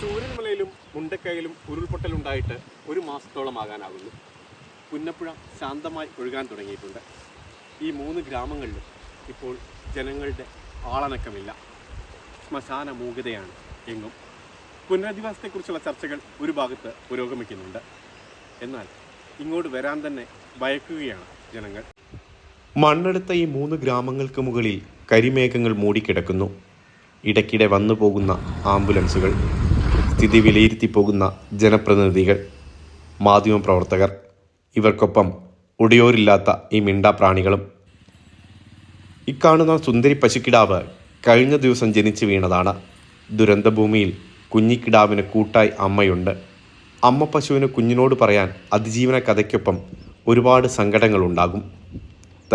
ചൂരൽമലയിലും മുണ്ടക്കയിലും ഉരുൾപൊട്ടലുണ്ടായിട്ട് ഒരു മാസത്തോളം ആകാനാകുന്നു പുന്നപ്പുഴ ശാന്തമായി ഒഴുകാൻ തുടങ്ങിയിട്ടുണ്ട്. ഈ മൂന്ന് ഗ്രാമങ്ങളിലും ഇപ്പോൾ ജനങ്ങളുടെ ആളനക്കമില്ല ശ്മശാന മൂകതയാണ് എങ്ങും. പുനരധിവാസത്തെക്കുറിച്ചുള്ള ചർച്ചകൾ ഒരു ഭാഗത്ത് പുരോഗമിക്കുന്നുണ്ട്. എന്നാൽ ഇങ്ങോട്ട് വരാൻ തന്നെ ഭയക്കുകയാണ് ജനങ്ങൾ. മണ്ണെടുത്ത ഈ മൂന്ന് ഗ്രാമങ്ങൾക്ക് മുകളിൽ കരിമേഘങ്ങൾ മൂടിക്കിടക്കുന്നു. ഇടയ്ക്കിടെ വന്നു പോകുന്ന ആംബുലൻസുകൾ. സ്ഥിതി വിലയിരുത്തി പോകുന്ന ജനപ്രതിനിധികൾ മാധ്യമപ്രവർത്തകർ ഇവർക്കൊപ്പം ഉടയോരില്ലാത്ത ഈ മിണ്ടാപ്രാണികളും ഇക്കാണുന്ന സുന്ദരി പശുക്കിടാവ് കഴിഞ്ഞ ദിവസം ജനിച്ചു വീണതാണ്. ദുരന്തഭൂമിയിൽ കുഞ്ഞിക്കിടാവിന് കൂട്ടായി അമ്മയുണ്ട്. അമ്മ പശുവിന് കുഞ്ഞിനോട് പറയാൻ അതിജീവന കഥയ്ക്കൊപ്പം ഒരുപാട് സങ്കടങ്ങളുണ്ടാകും.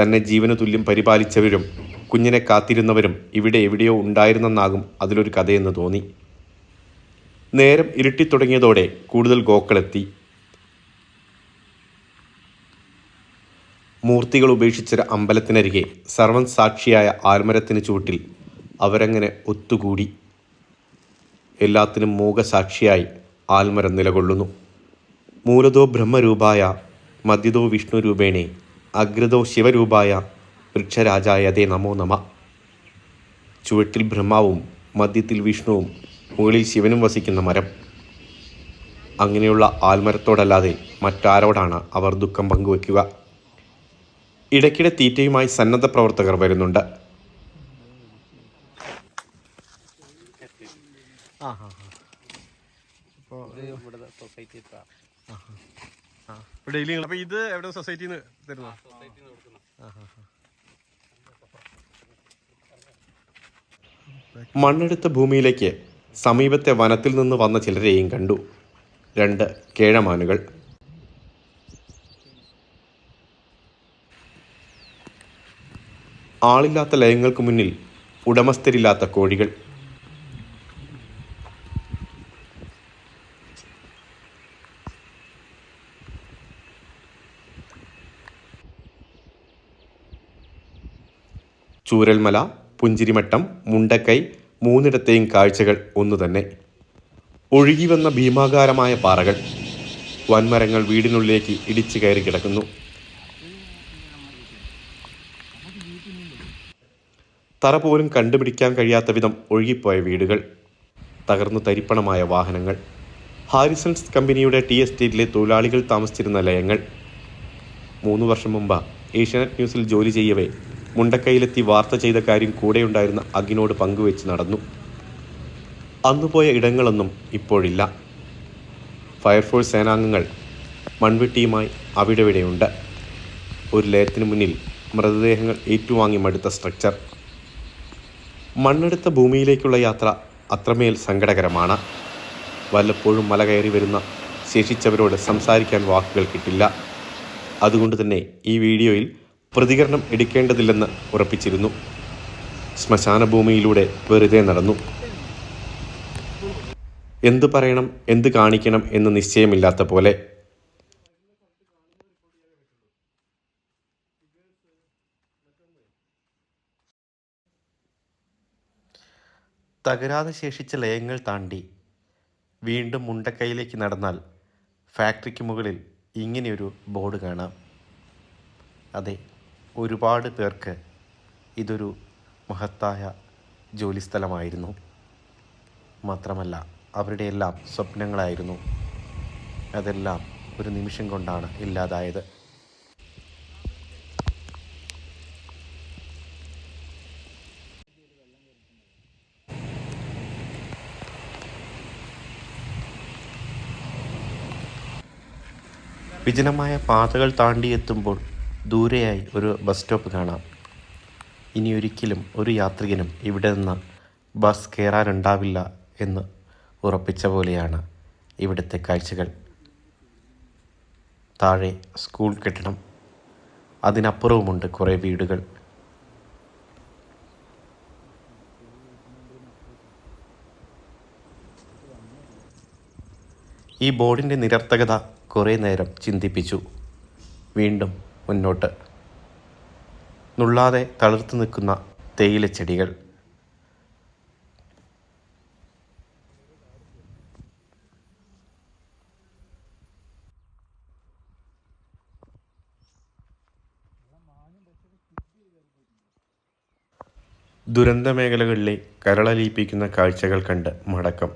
തന്നെ ജീവന തുല്യം പരിപാലിച്ചവരും കുഞ്ഞിനെ കാത്തിരുന്നവരും ഇവിടെ എവിടെയോ ഉണ്ടായിരുന്നെന്നാകും അതിലൊരു കഥയെന്ന് തോന്നി. നേരം ഇരുട്ടിത്തുടങ്ങിയതോടെ കൂടുതൽ ഗോക്കളെത്തി. മൂർത്തികൾ ഉപേക്ഷിച്ചൊരു അമ്പലത്തിനരികെ സർവൻ സാക്ഷിയായ ആൽമരത്തിന് ചുവട്ടിൽ അവരങ്ങനെ ഒത്തുകൂടി. എല്ലാത്തിനും മൂകസാക്ഷിയായി ആൽമരം നിലകൊള്ളുന്നു. മൂലതോ ബ്രഹ്മരൂപായ മധ്യതോ വിഷ്ണുരൂപേണേ അഗ്രതോ ശിവരൂപായ വൃക്ഷരാജായതേ നമോ നമ. ചുവട്ടിൽ ബ്രഹ്മാവും മധ്യത്തിൽ വിഷ്ണുവും മുകളിൽ ശിവനും വസിക്കുന്ന മരം. അങ്ങനെയുള്ള ആൽമരത്തോടല്ലാതെ മറ്റാരോടാണ് അവർ ദുഃഖം പങ്കുവെക്കുക. ഇടയ്ക്കിടെ തീറ്റയുമായി സന്നദ്ധ പ്രവർത്തകർ വരുന്നുണ്ട്. ഡെയിലി ഇത് എവിടെ സൊസൈറ്റിന്ന് തരുന്ന? മണ്ണെടുത്ത ഭൂമിയിലേക്ക് സമീപത്തെ വനത്തിൽ നിന്ന് വന്ന ചിലരെയും കണ്ടു. രണ്ട് കേഴമാനുകൾ. ആളില്ലാത്ത ലയങ്ങൾക്ക് മുന്നിൽ ഉടമസ്ഥരില്ലാത്ത കോഴികൾ. ചൂരൽമല പുഞ്ചിരിമട്ടം മുണ്ടക്കൈ മൂന്നിടത്തെയും കാഴ്ചകൾ ഒന്നു തന്നെ. ഒഴുകി വന്ന ഭീമാകാരമായ പാറകൾ വൻമരങ്ങൾ വീടിനുള്ളിലേക്ക് ഇടിച്ചു കയറി കിടക്കുന്നു. തറ പോലും കണ്ടുപിടിക്കാൻ കഴിയാത്ത വിധം ഒഴുകിപ്പോയ വീടുകൾ തകർന്നു തരിപ്പണമായ വാഹനങ്ങൾ ഹാരിസൺസ് കമ്പനിയുടെ ടി എസ്റ്റേറ്റിലെ തൊഴിലാളികൾ താമസിച്ചിരുന്ന ലയങ്ങൾ. മൂന്ന് വർഷം മുമ്പ് ഏഷ്യാനെറ്റ് ന്യൂസിൽ ജോലി ചെയ്യവേ മുണ്ടക്കൈയിലെത്തി വാർത്ത ചെയ്ത കാര്യം കൂടെയുണ്ടായിരുന്ന അഗിനോട് പങ്കുവെച്ച് നടന്നു. അന്ന് പോയ ഇടങ്ങളൊന്നും ഇപ്പോഴില്ല. ഫയർഫോഴ്സ് സേനാംഗങ്ങൾ മൺവെട്ടിയുമായി അവിടെവിടെയുണ്ട്. ഒരു ലയത്തിന് മുന്നിൽ മൃതദേഹങ്ങൾ ഏറ്റുവാങ്ങി മടുത്ത സ്ട്രക്ചർ മണ്ണെടുത്ത ഭൂമിയിലേക്കുള്ള യാത്ര അത്രമേൽ സങ്കടകരമാണ്. വല്ലപ്പോഴും മല കയറി വരുന്ന ശേഷിച്ചവരോട് സംസാരിക്കാൻ വാക്കുകൾ കിട്ടില്ല. അതുകൊണ്ട് തന്നെ ഈ വീഡിയോയിൽ പ്രതികരണം എടുക്കേണ്ടതില്ലെന്ന് ഉറപ്പിച്ചിരുന്നു. ശ്മശാന ഭൂമിയിലൂടെ വെറുതെ നടന്നു. എന്തു പറയണം എന്ത് കാണിക്കണം എന്ന് നിശ്ചയമില്ലാത്ത പോലെ. തകരാതെ ശേഷിച്ച ലയങ്ങൾ താണ്ടി വീണ്ടും മുണ്ടക്കൈയിലേക്ക് നടന്നാൽ ഫാക്ടറിക്ക് മുകളിൽ ഇങ്ങനെയൊരു ബോർഡ് കാണാം. അതെ ഒരുപാട് പേർക്ക് ഇതൊരു മഹത്തായ ജോലിസ്ഥലമായിരുന്നു മാത്രമല്ല അവരുടെ എല്ലാം സ്വപ്നങ്ങളായിരുന്നു. അതെല്ലാം ഒരു നിമിഷം കൊണ്ടാണ് ഇല്ലാതായത്. വിജനമായ പാതകൾ താണ്ടിയെത്തുമ്പോൾ ദൂരെയായി ഒരു ബസ് സ്റ്റോപ്പ് കാണാം. ഇനി ഒരിക്കലും ഒരു യാത്രികനും ഇവിടെ നിന്ന് ബസ് കയറാനുണ്ടാവില്ല എന്ന് ഉറപ്പിച്ച പോലെയാണ് ഇവിടുത്തെ കാഴ്ചകൾ. താഴെ സ്കൂൾ കെട്ടിടം. അതിനപ്പുറവുമുണ്ട് കുറേ വീടുകൾ. ഈ ബോർഡിന്റെ നിരർത്ഥകത കുറേ നേരം ചിന്തിപ്പിച്ചു. വീണ്ടും മുന്നോട്ട്. നുള്ളാതെ തളിർത്ത് നിൽക്കുന്ന തേയില ചെടികൾ. ദുരന്ത മേഖലകളിലെ കരളലിയിപ്പിക്കുന്ന കാഴ്ചകൾ കണ്ട് മടക്കം.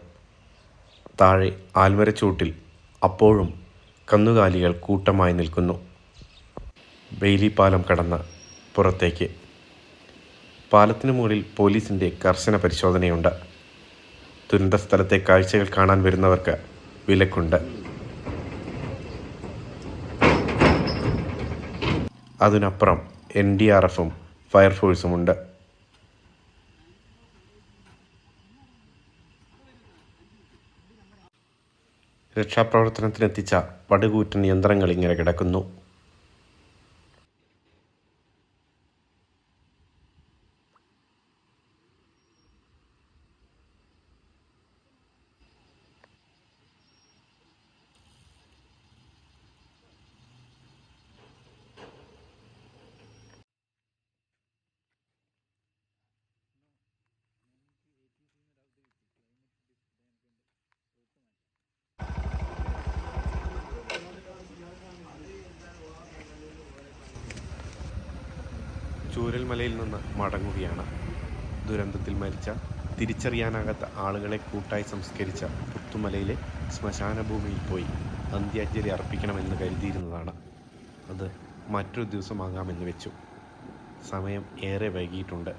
താഴെ ആൽമരച്ചൂട്ടിൽ അപ്പോഴും കന്നുകാലികൾ കൂട്ടമായി നിൽക്കുന്നു. ബെയിലി പാലം കടന്ന് പുറത്തേക്ക്. പാലത്തിന് മുകളിൽ പോലീസിന്റെ കർശന പരിശോധനയുണ്ട്. ദുരന്ത സ്ഥലത്തെ കാഴ്ചകൾ കാണാൻ വരുന്നവർക്ക് വിലക്കുണ്ട്. അതിനപ്പുറം എൻ ഡി ആർ എഫും ഫയർഫോഴ്സുമുണ്ട്. രക്ഷാപ്രവർത്തനത്തിനെത്തിച്ച പടുകൂറ്റൻ യന്ത്രങ്ങൾ ഇങ്ങനെ കിടക്കുന്നു. ചൂരൽമലയിൽ നിന്ന് മടങ്ങുകയാണ്. ദുരന്തത്തിൽ മരിച്ച തിരിച്ചറിയാനാകാത്ത ആളുകളെ കൂട്ടായി സംസ്കരിച്ച പുത്തുമലയിലെ ശ്മശാന ഭൂമിയിൽ പോയി അന്ത്യാഞ്ജലി അർപ്പിക്കണമെന്ന് കരുതിയിരുന്നതാണ്. അത് മറ്റൊരു ദിവസമാകാമെന്ന് വെച്ചു. സമയം ഏറെ വൈകിയിട്ടുണ്ട്.